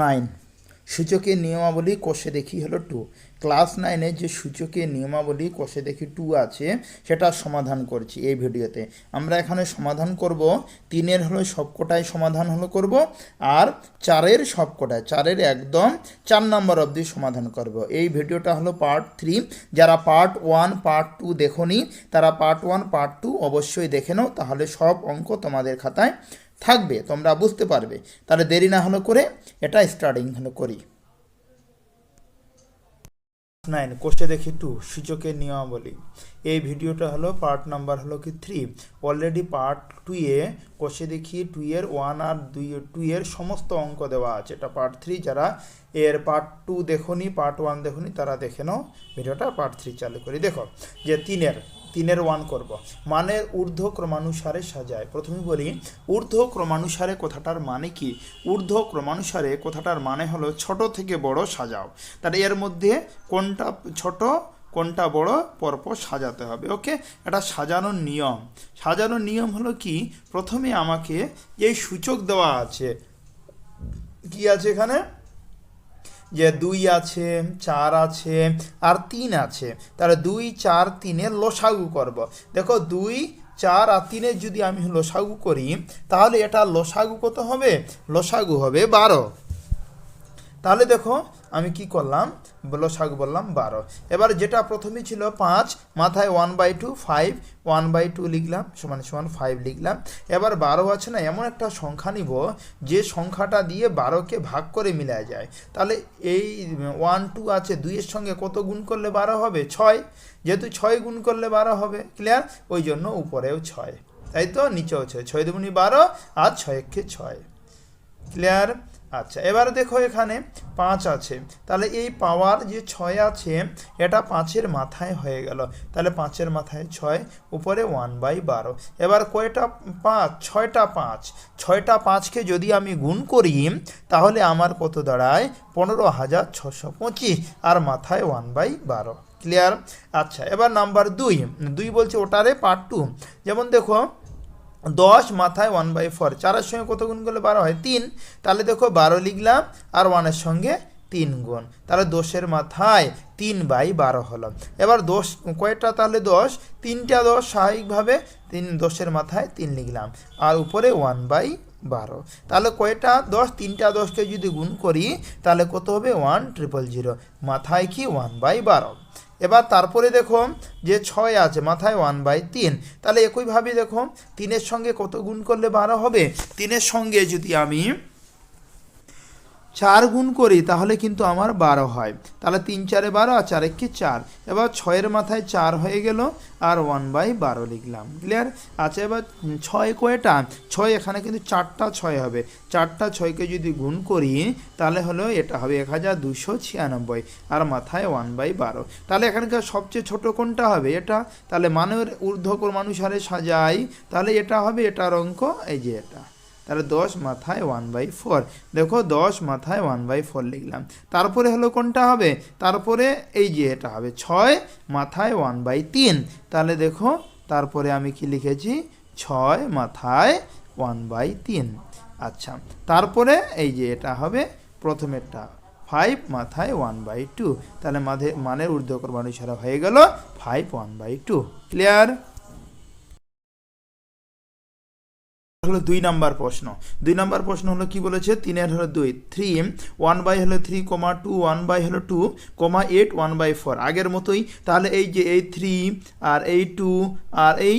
Nine. সূচকের নিয়মাবলী কোষে দেখি হলো টু ক্লাস নাইনে যে সূচকের নিয়মাবলী কোষে দেখি টু আছে, সেটা সমাধান করছি এই ভিডিওতে। আমরা এখানে সমাধান করব, তিনের হলো সবকটাই সমাধান হলো করব, আর চারের সবকটায়, চারের একদম চার নম্বর অবধি সমাধান করব। এই ভিডিওটা হলো পার্ট থ্রি যারা পার্ট ওয়ান পার্ট টু দেখোনি, তারা পার্ট ওয়ান পার্ট টু অবশ্যই দেখে নাও, তাহলে সব অঙ্ক তোমাদের খাতায় থাকবে, তোমরা বুঝতে পারবে। তাহলে দেরি না হলো করে এটা স্টার্টিং হলো করি। নাইন, কোষে দেখি টু সূচকের নিয়মাবলী। এই ভিডিওটা হলো পার্ট নাম্বার হলো কি থ্রি অলরেডি পার্ট টু এ কোষে দেখি টু এর ওয়ান আর দুই টু এর সমস্ত অঙ্ক দেওয়া আছে। এটা পার্ট থ্রি যারা এর পার্ট টু দেখোনি পার্ট ওয়ান দেখোনি, তারা দেখে নাও। ভিডিওটা পার্ট থ্রি চালু করি। দেখো, যে তিনের তিনের ওয়ান করব। মানের ঊর্ধ্ব ক্রমানুসারে সাজায়। প্রথমে বলি ঊর্ধ্ব ক্রমানুসারে কথাটার মানে কি? ঊর্ধ্ব ক্রমানুসারে কথাটার মানে হলো ছোট থেকে বড় সাজাও। তাহলে এর মধ্যে কোনটা ছোট, কোনটা বড়, পরপর সাজাতে হবে। ওকে? এটা সাজানোর নিয়ম। সাজানোর নিয়ম হলো কি? প্রথমে আমাকে এই সূচক দেওয়া আছে। কি আছে এখানে? যে দুই আছে, চার আছে আর তিন আছে, তাহলে দুই, চার তিনের লসাগু করব। দেখো দুই, চার আর তিনে যদি আমি লসাগু করি, তাহলে এটা লসাগু কত হবে? লসাগু হবে বারো। তাহলে দেখো আমি কি করলাম? লসাগু বললাম বারো। এবার যেটা প্রথমে ছিল পাঁচ, মাথায় one by two five one by two লিখলাম, সমান সমান ফাইভ লিখলাম। এবার বারো আছে না, এমন একটা সংখ্যা নিব, যে সংখ্যাটা দিয়ে বারোকে ভাগ করে মিলা যায়। তাহলে এই ওয়ান টু আছে, দুইয়ের সঙ্গে কত গুণ করলে বারো হবে? ছয়। যেহেতু ছয় গুণ করলে বারো হবে ক্লিয়ার ওই জন্য উপরেও ছয়। তাই তো? নিচেও ছয়। ছয় দুগুণি বারো আর ছয় একে ছয়। ক্লিয়ার আচ্ছা এবার দেখো এখানে পাঁচ আছে। তাহলে এই পাওয়ার যে ছয় আছে, এটা পাঁচের মাথায় হয়ে গেল। তাহলে পাঁচের মাথায় ছয়, উপরে ওয়ান বাই বারো। এবার কয়টা পাঁচ? ছয়টা পাঁচ। ছয়টা পাঁচকে যদি আমি গুণ করি, তাহলে আমার কত দাঁড়ায়? পনেরো হাজার ছশো পঁচিশ। আর মাথায় ওয়ান বাই বারো। ক্লিয়ার আচ্ছা এবার নাম্বার দুই। দুই বলছে ওটারে পার্ট টু যেমন দেখো দশ মাথায় ওয়ান বাই ফোর চারের সঙ্গে কত গুণ করলে বারো হয়? তিন। তাহলে দেখো বারো লিখলাম, আর ওয়ানের সঙ্গে তিন গুণ। তাহলে দশের মাথায় তিন বাই বারো হলো। এবার দশ, কয়টা তাহলে দশ? তিনটা দশ, স্বাভাবিকভাবে তিন, দশের মাথায় তিন লিখলাম। আর উপরে ওয়ান বাই বারো। তাহলে কয়টা দশ? তিনটা দশকে যদি গুণ করি, তাহলে কত হবে? ওয়ান ট্রিপল জিরো মাথায় কি? ওয়ান বাই বারো। এবার তারপরে দেখো যে ছয় আছে, মাথায় ওয়ান বাই তিন। তাহলে একইভাবে দেখো তিনের সঙ্গে কত গুণ করলে বারো হবে? তিনের সঙ্গে যদি আমি চার গুণ করি, তাহলে কিন্তু আমার বারো হয়। তাহলে তিন চারে বারো আর চার একে চার। এবার ছয়ের মাথায় চার হয়ে গেল, আর ওয়ান বাই বারো লিখলাম। ক্লিয়ার? আচ্ছা এবার ছয় কয়টা? ছয়, এখানে কিন্তু চারটা ছয় হবে। চারটা ছয়কে যদি গুণ করি, তাহলে হলো এটা হবে এক হাজার দুশো ছিয়ানব্বই, আর মাথায় ওয়ান বাই বারো। তাহলে এখানকার সবচেয়ে ছোট কোনটা হবে এটা? তাহলে মানের ঊর্ধ্বকর মানুষারে সাজাই, তাহলে এটা হবে এটার অঙ্ক, এই যে এটা। তাহলে দশ মাথায় ওয়ান বাই ফোর দেখো দশ মাথায় ওয়ান বাই ফোর লিখলাম। তারপরে হলো কোনটা হবে? তারপরে এই যে এটা হবে, ছয় মাথায় ওয়ান বাই তিন। তাহলে দেখো, তারপরে আমি কি লিখেছি? ছয় মাথায় ওয়ান বাই তিন। আচ্ছা তারপরে এই যে এটা হবে প্রথমেরটা। ফাইভ মাথায় ওয়ান বাই টু তাহলে মাঝে, মানের ঊর্ধ্বকর মানুষেরা হয়ে গেল five one by two clear হলো দুই নাম্বার প্রশ্ন। দুই নাম্বার প্রশ্ন হলো কি বলেছে? তিনের হলো দুই থ্রি ওয়ান বাই হলো three comma two one by হলো two comma eight one by four আগের মতোই, তাহলে এই যে এই থ্রি আর এই টু আর এই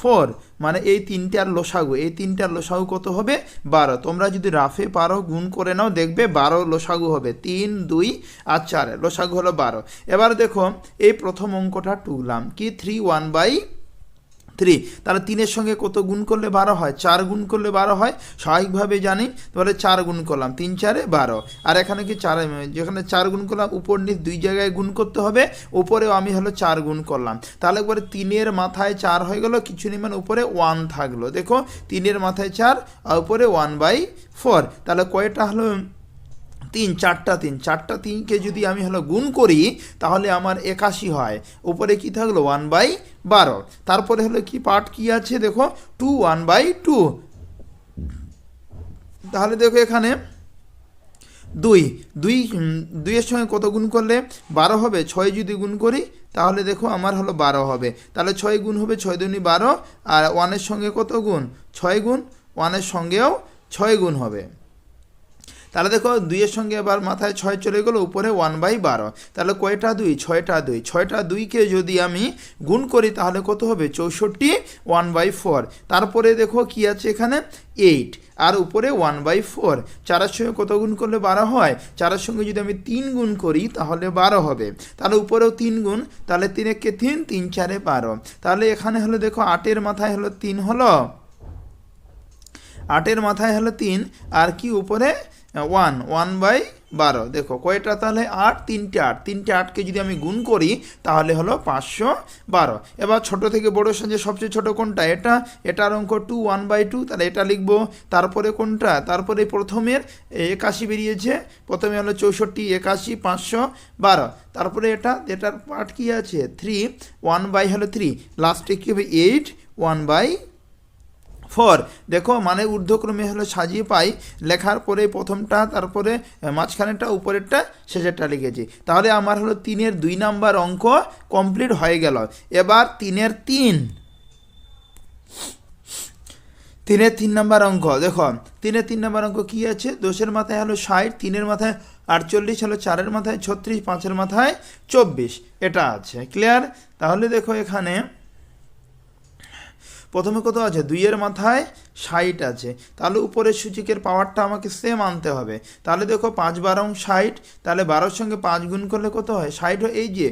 ফোর মানে এই তিনটার লোসাগু, এই তিনটার লোসাগু কত হবে? বারো। তোমরা যদি রাফে পারো, গুণ করে নাও, দেখবে বারো লোসাগু হবে। তিন, দুই আর চার, লোসাগু হলো বারো। এবার দেখো, এই প্রথম অঙ্কটা টুকলাম কি? Three one by three. তাহলে তিনের সঙ্গে কত গুণ করলে বারো হয়? চার গুণ করলে বারো হয়? স্বাভাবিকভাবে জানি, তাহলে চার গুণ করলাম, তিন চারে বারো। আর এখানে কি চার যেখানে চার গুণ করলাম, উপর নিচ দুই জায়গায় গুণ করতে হবে, উপরেও আমি হলো চার গুণ করলাম। তাহলে একবারে তিনের মাথায় চার হয়ে গেল, কিছু নিমান উপরে ওয়ান থাকল। দেখো, তিনের মাথায় চার, আর উপরে ওয়ান বাই ফোর। তাহলে কয়টা হলো? তিন, চারটা তিন। চারটা তিনকে যদি আমি হলো গুণ করি, তাহলে আমার একাশি হয়। উপরে কি থাকল? ওয়ান বাই বারো। তারপরে হলো কি পার্ট কি আছে? দেখো টু ওয়ান বাই টু তাহলে দেখো এখানে দুই। দুই দুইয়ের সঙ্গে কত গুণ করলে? বারো হবে। ছয় যদি গুণ করি, তাহলে দেখো আমার হলো বারো হবে। তাহলে ছয় গুণ হবে ছয় দুনি বারো। আর ওয়ানের সঙ্গে কত গুণ? ছয় গুণ। ওয়ানের সঙ্গেও ছয় গুণ হবে। তাহলে দেখো দুইয়ের সঙ্গে এবার মাথায় ছয় চলে গেলো, উপরে ওয়ান বাই বারো। তাহলে কয়টা দুই? ছয়টা দুই। ছয়টা দুইকে যদি আমি গুণ করি, তাহলে কত হবে? চৌষট্টি ওয়ান বাই ফোর তারপরে দেখো কি আছে এখানে? এইট আর উপরে ওয়ান বাই ফোর চারের সঙ্গে কত গুণ করলে বারো হয়? চারের সঙ্গে যদি আমি তিন গুণ করি, তাহলে বারো হবে। তাহলে উপরেও তিন গুণ, তাহলে তিন একে তিন তিন চারে বারো। তাহলে এখানে হলো দেখো, আটের মাথায় হলো তিন হলো। আটের মাথায় হলো তিন। আর কি উপরে? ওয়ান ওয়ান বাই বারো। দেখো, কয়টা তাহলে? আট, তিনটে আট। তিনটে আটকে যদি আমি গুণ করি, তাহলে হলো পাঁচশো বারো। এবার ছোট থেকে বড় সাজে সবচেয়ে ছোট কোনটা? এটা, এটার অঙ্ক টু ওয়ান বাই টু তাহলে এটা লিখব। তারপরে কোনটা? তারপরে প্রথমের একাশি বেরিয়েছে। প্রথমে হলো চৌষট্টি, একাশি, পাঁচশো বারো। তারপরে এটা, এটার পার্ট কী আছে? থ্রি ওয়ান বাই হলো থ্রি লাস্টে কী হবে? Eight one by four. দেখো মানে ঊর্ধ্বক্রমে হলো সাজিয়ে পাই, লেখার পরে প্রথমটা, তারপরে মাঝখানেরটা, উপরেরটা, শেষেরটা লিখেছি। তাহলে আমার হলো তিনের দুই নাম্বার অঙ্ক কমপ্লিট হয়ে গেল। এবার তিনের তিন। তিনের তিন নাম্বার অঙ্ক, দেখো, তিনের তিন নাম্বার অঙ্ক কি আছে? দোষের মাথায় হলো ষাট, তিনের মাথায় আটচল্লিশ, হলো চারের মাথায় ছত্রিশ, পাঁচের মাথায় চব্বিশ। এটা আছে ক্লিয়ার তাহলে দেখো এখানে প্রথমে কত আছে? দুইয়ের মাথায় ষাট আছে। তাহলে উপরের সূচিকের পাওয়ারটা আমাকে সেম আনতে হবে। তাহলে দেখো পাঁচ বারং ষাট, তাহলে বারোর সঙ্গে পাঁচ গুণ করলে কত হয়? ষাট হয় এই যে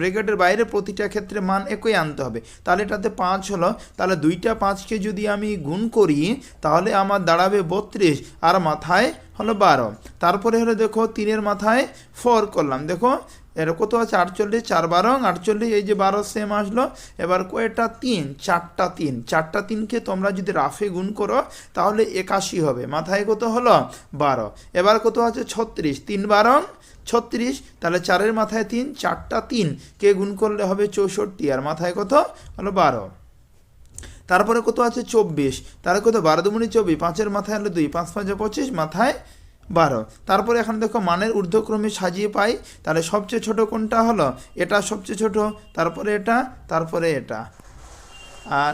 ব্রেকেটের বাইরে প্রতিটা ক্ষেত্রে মান একই আনতে হবে। তাহলে এটাতে পাঁচ হলো। তাহলে দুইটা পাঁচকে যদি আমি গুণ করি, তাহলে আমার দাঁড়াবে বত্রিশ, আর মাথায় হলো বারো। তারপরে হলো দেখো তিনের মাথায় ফোর করলাম। দেখো এর কত আছে? আটচল্লিশ, চার বারো আটচল্লিশ, এই যে বারো সেম আসলো। এবার কয়টা? তিন, চারটা তিন। চারটা তিনকে তোমরা যদি রাফে গুণ করো, তাহলে একাশি হবে। মাথায় কত হলো? বারো। এবার কত আছে? ছত্রিশ। তিন বারো, ছত্রিশ, তাহলে চারের মাথায় তিন, চারটা তিন। কে গুণ করলে হবে? চৌষট্টি। আর মাথায় কত? হলো বারো। তারপরে কত আছে? চব্বিশ। তাহলে কত? বারো দুমুনি চব্বিশ। পাঁচের মাথায় হলো দুই। পাঁচ, পাঁচে পঁচিশ। মাথায় বারো। তারপরে এখানে দেখো মানের ঊর্ধ্বক্রমে সাজিয়ে পাই, তাহলে সবচেয়ে ছোট কোনটা হলো? এটা সবচেয়ে ছোট, তারপরে এটা তারপরে এটা।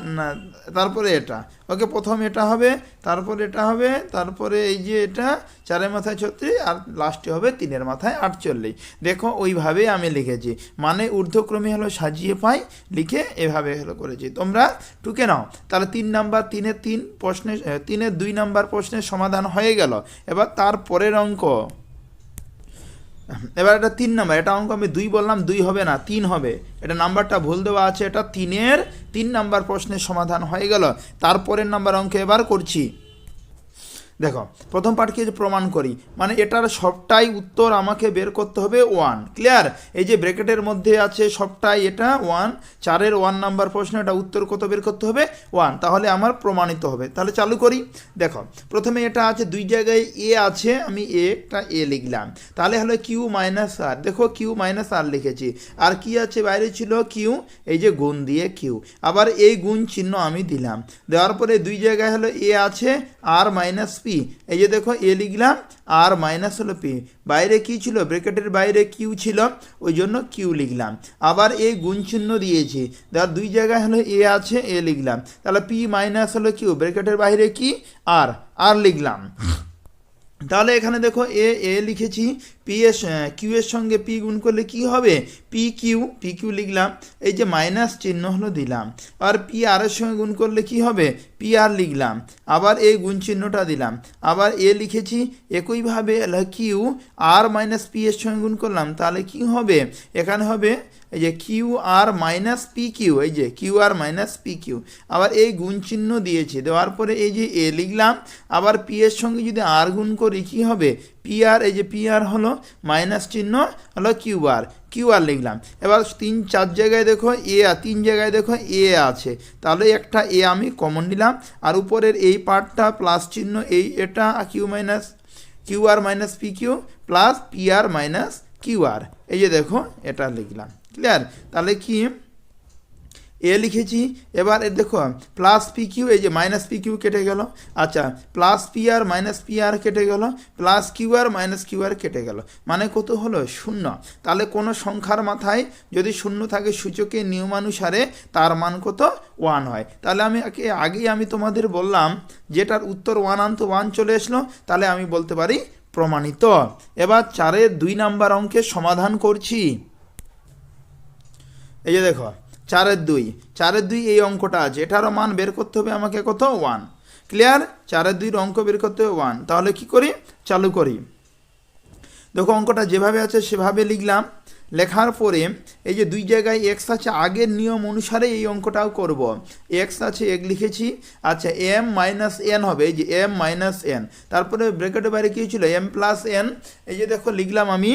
না, তারপরে এটা। ওকে, প্রথম এটা হবে, তারপরে এটা হবে, তারপরে এই যে এটা, চারের মাথায় ছত্রিশ, আর লাস্টে হবে তিনের মাথায় আটচল্লিশ। দেখো ওইভাবেই আমি লিখেছি। মানে ঊর্ধ্বক্রমে হলো সাজিয়ে পাই, লিখে এভাবে হলো করেছি। তোমরা টুকে নাও। তাহলে তিন নাম্বার, তিনের তিন প্রশ্নের তিনের দুই নাম্বার প্রশ্নের সমাধান হয়ে গেল। এবার তার পরের অঙ্ক। এবার এটা তিন নাম্বার, এটা অঙ্ক আমি দুই বললাম, দুই হবে না, তিন হবে। এটা নাম্বারটা ভুল দেওয়া আছে, এটা তিনের, তিন নাম্বার প্রশ্নের সমাধান হয়ে গেল। তারপরের নাম্বার অঙ্ক এবার করছি। দেখো, প্রথম পার্টকে যে প্রমাণ করি? মানে এটার সবটাই উত্তর আমাকে বের করতে হবে ওয়ান ক্লিয়ার এই যে ব্র্যাকেটের মধ্যে আছে সবটাই এটা ওয়ান চারের ওয়ান নাম্বার প্রশ্ন, এটা উত্তর কত বের করতে হবে? ওয়ান তাহলে আমার প্রমাণিত হবে। তাহলে চালু করি। দেখো, প্রথমে এটা আছে, দুই জায়গায় এ আছে, আমি এ একটা এ লিখলাম। তাহলে হলো কিউ মাইনাস আর দেখো কিউ মাইনাস আর লিখেছি। আর কি আছে? বাইরে ছিল কিউ এই যে গুণ দিয়ে কিউ আবার এই গুণ চিহ্ন আমি দিলাম। দেওয়ার পরে দুই জায়গায় হলো এ আছে আর মাইনাস পি এই যে দেখো, এ লিখলাম, আর মাইনাস হলো পি। বাইরে কি ছিল? ব্রেকেটের বাইরে কিউ ছিল, ওই জন্য কিউ লিখলাম। আবার এ গুণ চিহ্ন দিয়েছি। ধর, দুই জায়গায় হলো এ আছে, এ লিখলাম। তাহলে পি মাইনাস হলো কিউ ব্রেকেটের বাইরে কি? আর আর লিখলাম। তাহলে এখানে দেখো, এ এ লিখেছি পি এর কিউ এর সঙ্গে পি গুণ করলে কি হবে? পি কিউ পি কিউ লিখলাম, এই যে মাইনাস চিহ্ন হলো দিলাম। আর পি আর এর সঙ্গে গুণ করলে কি হবে? পি আর লিখলাম। আবার এই গুণ চিহ্নটা দিলাম। আবার এ লিখেছি, একইভাবে কিউ আর মাইনাস পি এর সঙ্গে গুণ করলাম, তাহলে কি হবে? এখানে হবে, এই যে Q R minus P Q এই যে Q R minus P Q আবার এই গুণ চিহ্ন দিয়েছি, দেওয়ার পরে এই যে এ লিখলাম, আবার পি এর সঙ্গে যদি আর গুণ করি, কি হবে? পি আর এই যে পি আর হলো মাইনাস চিহ্ন হলো কিউ আর কিউ আর লিখলাম। এবার তিন, চার জায়গায় দেখো এ তিন জায়গায় দেখো এ আছে। তাহলে একটা এ আমি কমন নিলাম, আর উপরের এই পার্টটা প্লাস চিহ্ন, এই এটা Q minus Q R minus P Q plus P R minus Q R এই যে দেখো, এটা লিখলাম। ক্লিয়ার তাহলে কি? এ লিখেছি, এবার দেখো প্লাস পি কিউ এই যে মাইনাস পি কিউ কেটে গেল। আচ্ছা plus P R minus P R কেটে গেল plus Q R minus Q R কেটে গেল। মানে কত হলো? শূন্য। তাহলে কোনো সংখ্যার মাথায় যদি শূন্য থাকে সূচকের নিয়মানুসারে তার মান কত? ওয়ান হয়। তাহলে আমি আগে, আগেই আমি তোমাদের বললাম, যেটার উত্তর ওয়ান আনতো ওয়ান চলে আসলো তাহলে আমি বলতে পারি প্রমাণিত। এবার চারের দুই নাম্বার অঙ্কের সমাধান করছি। এই যে দেখো চারের দুই। চারের দুই এই অঙ্কটা আছে। এটারও মান বের করতে হবে আমাকে কত? ওয়ান ক্লিয়ার চারের দুইয়ের অঙ্ক বের করতে হবে ওয়ান তাহলে কি করি? চালু করি। দেখো অঙ্কটা যেভাবে আছে সেভাবে লিখলাম। লেখার পরে এই যে দুই জায়গায় এক্স আছে, আগের নিয়ম অনুসারে এই অঙ্কটাও করব। এক্স আছে এক লিখেছি। আচ্ছা এম মাইনাস এন হবে। এই যে এম মাইনাস এন তারপরে ব্রেকেটের বাইরে কী ছিল? এম প্লাস এন এই যে দেখো লিখলাম আমি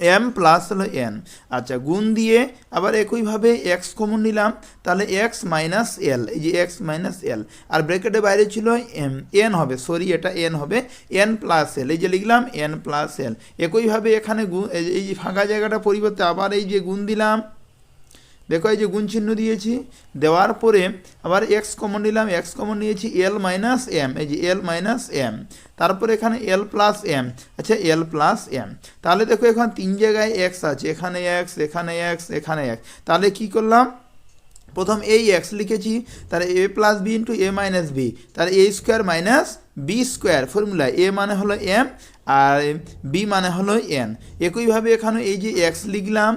এম প্লাস হলো এন আচ্ছা গুণ দিয়ে আবার একইভাবে এক্স কমন নিলাম, তাহলে এক্স মাইনাস এল এই যে এক্স মাইনাস এল আর ব্র্যাকেটের বাইরে ছিল এম এন হবে সরি এটা এন হবে এন প্লাস এল এই যে লিখলাম এন প্লাস এল একইভাবে এখানে এই এই ফাঁকা জায়গাটা পরিবর্তে আবার এই যে গুণ দিলাম দেখো এই যে গুণ চিহ্ন দিয়েছি, দেওয়ার পরে আবার এক্স কমন নিলাম এক্স কমন নিয়েছি এল মাইনাস এম এই যে এল মাইনাস এম তারপরে এখানে এল প্লাস এম আচ্ছা এল প্লাস এম তাহলে দেখো এখন তিন জায়গায় এক্স আছে, এখানে এক্স এখানে এক্স এখানে এক্স তাহলে কি করলাম? প্রথম এই এক্স লিখেছি, তাহলে a plus b into a minus b তাহলে a square minus b square formula এ মানে হলো এম আর বি মানে হলো এন একইভাবে এখানে এই যে এক্স লিখলাম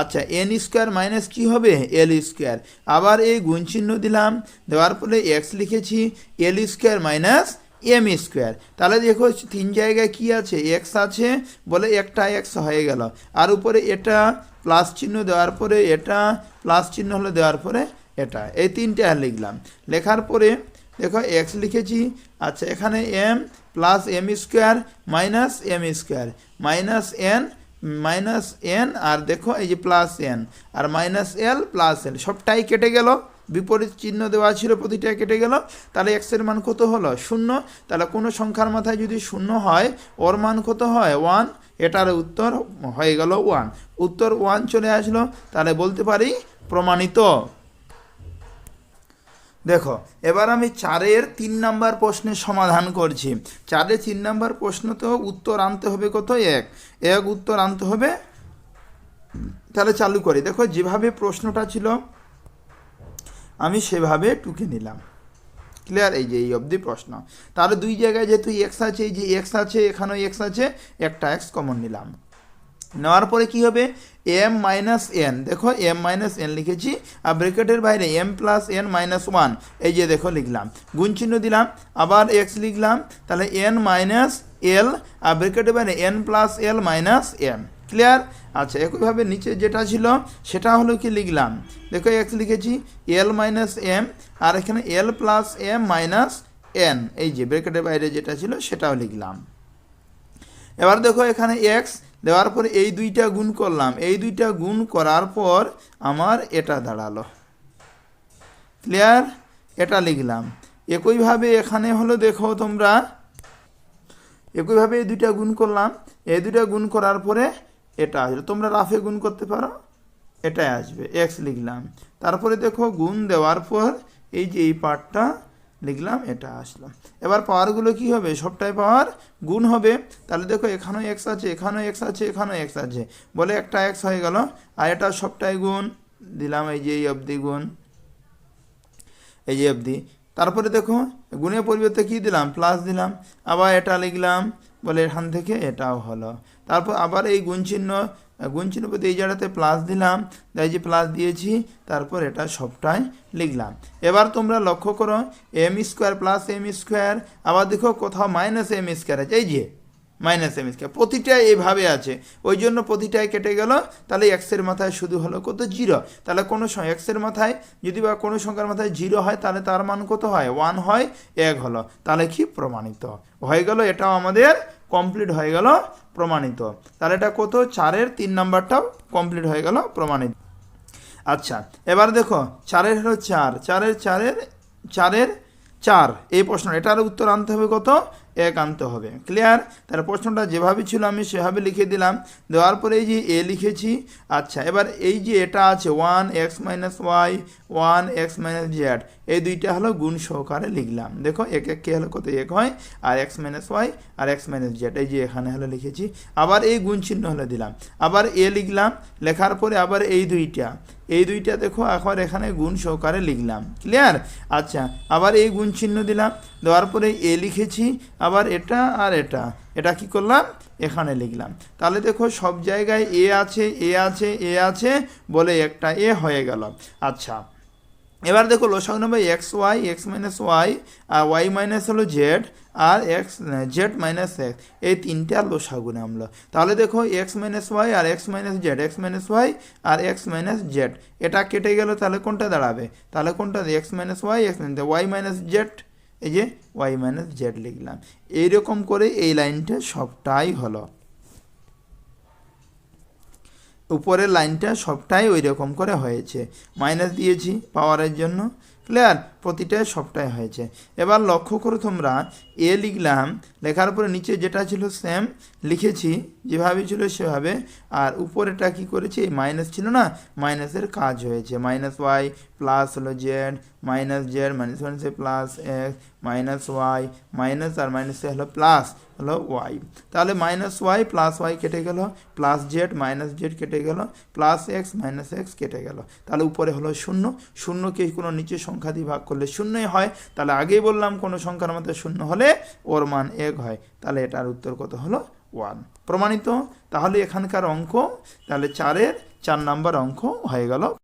আচ্ছা এন স্কোয়ার মাইনাস কী হবে? এল স্কোয়ার আবার এই গুণ চিহ্ন দিলাম, দেওয়ার পরে এক্স লিখেছি l square minus m square তাহলে দেখো তিন জায়গায় কি আছে? এক্স আছে বলে একটা এক্স হয়ে গেল। আর উপরে এটা প্লাস চিহ্ন দেওয়ার পরে এটা প্লাস চিহ্ন হলো দেওয়ার পরে এটা। এই তিনটে লিখলাম। লেখার পরে দেখো এক্স লিখেছি। আচ্ছা এখানে m plus m square minus m square minus n minus n আর দেখো এই যে প্লাস এন আর মাইনাস এল প্লাস এল সবটাই কেটে গেল। বিপরীত চিহ্ন দেওয়া ছিল, প্রতিটা কেটে গেল। তাহলে এক্সের মান কত হলো? শূন্য। তাহলে কোনো সংখ্যার মাথায় যদি শূন্য হয়, ওর মান কত হয়? ওয়ান এটার উত্তর হয়ে গেল ওয়ান উত্তর ওয়ান চলে আসলো। তাহলে বলতে পারি প্রমাণিত। দেখো, এবার আমি চারের তিন নাম্বার প্রশ্নের সমাধান করছি। চারের তিন নাম্বার প্রশ্ন তো উত্তর আনতে হবে কত এক। এক উত্তর আনতে হবে, তাহলে চালু করি। দেখো, যেভাবে প্রশ্নটা ছিল, আমি সেভাবে টুকে নিলাম। ক্লিয়ার এই যে, এই অবধি প্রশ্ন। তাহলে দুই জায়গায় যেহেতু এক্স আছে, এই যে এক্স আছে, এখানেও এক্স আছে, একটা এক্স কমন নিলাম। নেওয়ার পরে কি হবে? এম মাইনাস এন দেখো এম মাইনাস এন লিখেছি, আর ব্রেকেটের বাইরে m plus n minus one এই যে দেখো, লিখলাম। গুণ চিহ্ন দিলাম, আবার এক্স লিখলাম, তাহলে এন মাইনাস এল আর ব্রেকেটের বাইরে n plus l minus m clear আচ্ছা একইভাবে নিচে যেটা ছিল, সেটা হলো কি লিখলাম? দেখো এক্স লিখেছি এল মাইনাস এম আর এখানে l plus m minus n এই যে ব্রেকেটের বাইরে যেটা ছিল, সেটাও লিখলাম। এবার দেখো, এখানে এক্স দেওয়ার পর এই দুইটা গুণ করলাম। এই দুইটা গুণ করার পর আমার এটা দাঁড়াল। ক্লিয়ার এটা লিখলাম। একইভাবে এখানে হলো দেখো তোমরা। একইভাবে এই দুইটা গুণ করলাম। এই দুইটা গুণ করার পরে এটা আসবে তোমরা রাফে গুণ করতে পারো। এটাই আসবে। এক্স লিখলাম। তারপরে দেখো গুণ দেওয়ার পর এই যে এই পার্টটা লিখলাম, এটা আসলাম এবার পাওয়ারগুলো কি হবে? সবটাই পাওয়ার গুণ হবে। তাহলে দেখো, এখানেও এক্স আছে, এখানেও এক্স আছে, এখানেও এক্স আছে। বলে একটা এক্স হয়ে গেল, আর এটা সবটাই গুণ, দিলাম এই যে এই অবধি গুণ, এই যে অবধি। তারপরে দেখো, গুণের পরিবর্তে কি দিলাম? প্লাস দিলাম। আবার এটা লিখলাম বলে এখান থেকে এটাও হলো। তারপর আবার এই গুণ চিহ্ন গুণ চিহ্ন প্রতি এই জায়গাতে প্লাস দিলাম, তাই যে প্লাস দিয়েছি, তারপর এটা সবটাই লিখলাম। এবার তোমরা লক্ষ্য করো m square plus m square আবার দেখো কোথাও মাইনাস এম স্কোয়ার আছে, এই যে। মাইনাস এম স্কোয়ার প্রতিটাই এইভাবে আছে। ওই জন্য প্রতিটাই কেটে গেল। তাহলে এক্সের মাথায় শুধু হলো কত? জিরো তাহলে কোনো এক্সের মাথায় যদি বা কোনো সংখ্যার মাথায় জিরো হয়, তাহলে তার মান কত হয়? ওয়ান হয়, এক হলো। তাহলে কি প্রমাণিত? হয়ে গেল, এটাও আমাদের কমপ্লিট হয়ে গেল, প্রমাণিত। তাহলে এটা কত? চারের তিন নাম্বারটাও কমপ্লিট হয়ে গেল, প্রমাণিত। আচ্ছা এবার দেখো, চারের হলো চার। চারের চারের চারের চার। এই প্রশ্ন, এটার উত্তর আনতে হবে কত? এক আনতে হবে। ক্লিয়ার তাহলে প্রশ্নটা যেভাবে ছিল আমি সেভাবে লিখে দিলাম। দেওয়ার পরে এই যে এ লিখেছি আচ্ছা এবার এই যে এটা আছে one x minus y one x minus z এই দুইটা হলো গুণ সহকারে লিখলাম। দেখো, এক এক কে হলো কত এক হয়? আর এক্স মাইনাস ওয়াই আর এক্স মাইনাস জেড এই যে এখানে হলো লিখেছি। আবার এই গুণ চিহ্ন হলে দিলাম। আবার এ লিখলাম, লেখার পরে আবার এই দুইটা। এই দুইটা দেখো এখন এখানে গুণ সহকারে লিখলাম। ক্লিয়ার আচ্ছা আবার এই গুণ চিহ্ন দিলাম। দেওয়ার পরে এ লিখেছি আবার এটা আর এটা। এটা কি করলাম? এখানে লিখলাম। তাহলে দেখো সব জায়গায় এ আছে এ আছে এ আছে বলে একটা এ হয়ে গেল। আচ্ছা। এবার দেখো লসাগু নেবে x y, x minus y, আর ওয়াই মাইনাস হলো জেড, আর এক্স, জেড মাইনাস এক্স। এই তিনটা লসাগু নামলো। তাহলে দেখো এক্স মাইনাস ওয়াই আর x minus z, x minus y আর এক্স মাইনাস জেড। এটা কেটে গেল তাহলে কোনটা দাঁড়াবে? তাহলে কোনটা? X minus y, x y minus z. এই যে ওয়াই মাইনাস জেড লিখলাম। এইরকম করে এই লাইনটা সবটাই হলো। উপরের লাইনটা সবটাই ওই রকম করে হয়েছে। মাইনাস দিয়েছি পাওয়ারের জন্য। ক্লিয়ার প্রতিটায় সবটাই হয়েছে। এবার লক্ষ্য করো তোমরা, এ লিখলাম, লেখার পরে নিচে যেটা ছিল সেম লিখেছি, যেভাবে ছিল সেভাবে, আর উপরেটা কি করেছি, এই মাইনাস ছিল না মাইনাসের কাজ হয়েছে। মাইনাস ওয়াই প্লাস হলো জেড মাইনাস জেড মাইনাস মাইনাসে plus x minus y minus আর মাইনাসে হলো প্লাস হলো ওয়াই তাহলে মাইনাস ওয়াই প্লাস ওয়াই কেটে গেল প্লাস জেড মাইনাস জেড কেটে গেল প্লাস এক্স মাইনাস এক্স কেটে গেল। তাহলে উপরে হলো শূন্য শূন্যকে কোনো নিচে সংখ্যা দিয়ে ভাগ করলে শূন্যই হয়। তাহলে আগেই বললাম কোনো সংখ্যার মধ্যে শূন্য হলে ওর মান এক হয়। তাহলে এটার উত্তর কত হলো? ওয়ান প্রমাণিত? তাহলে এখানকার অঙ্ক, তাহলে চারের চার নাম্বার অঙ্ক হয়ে গেল।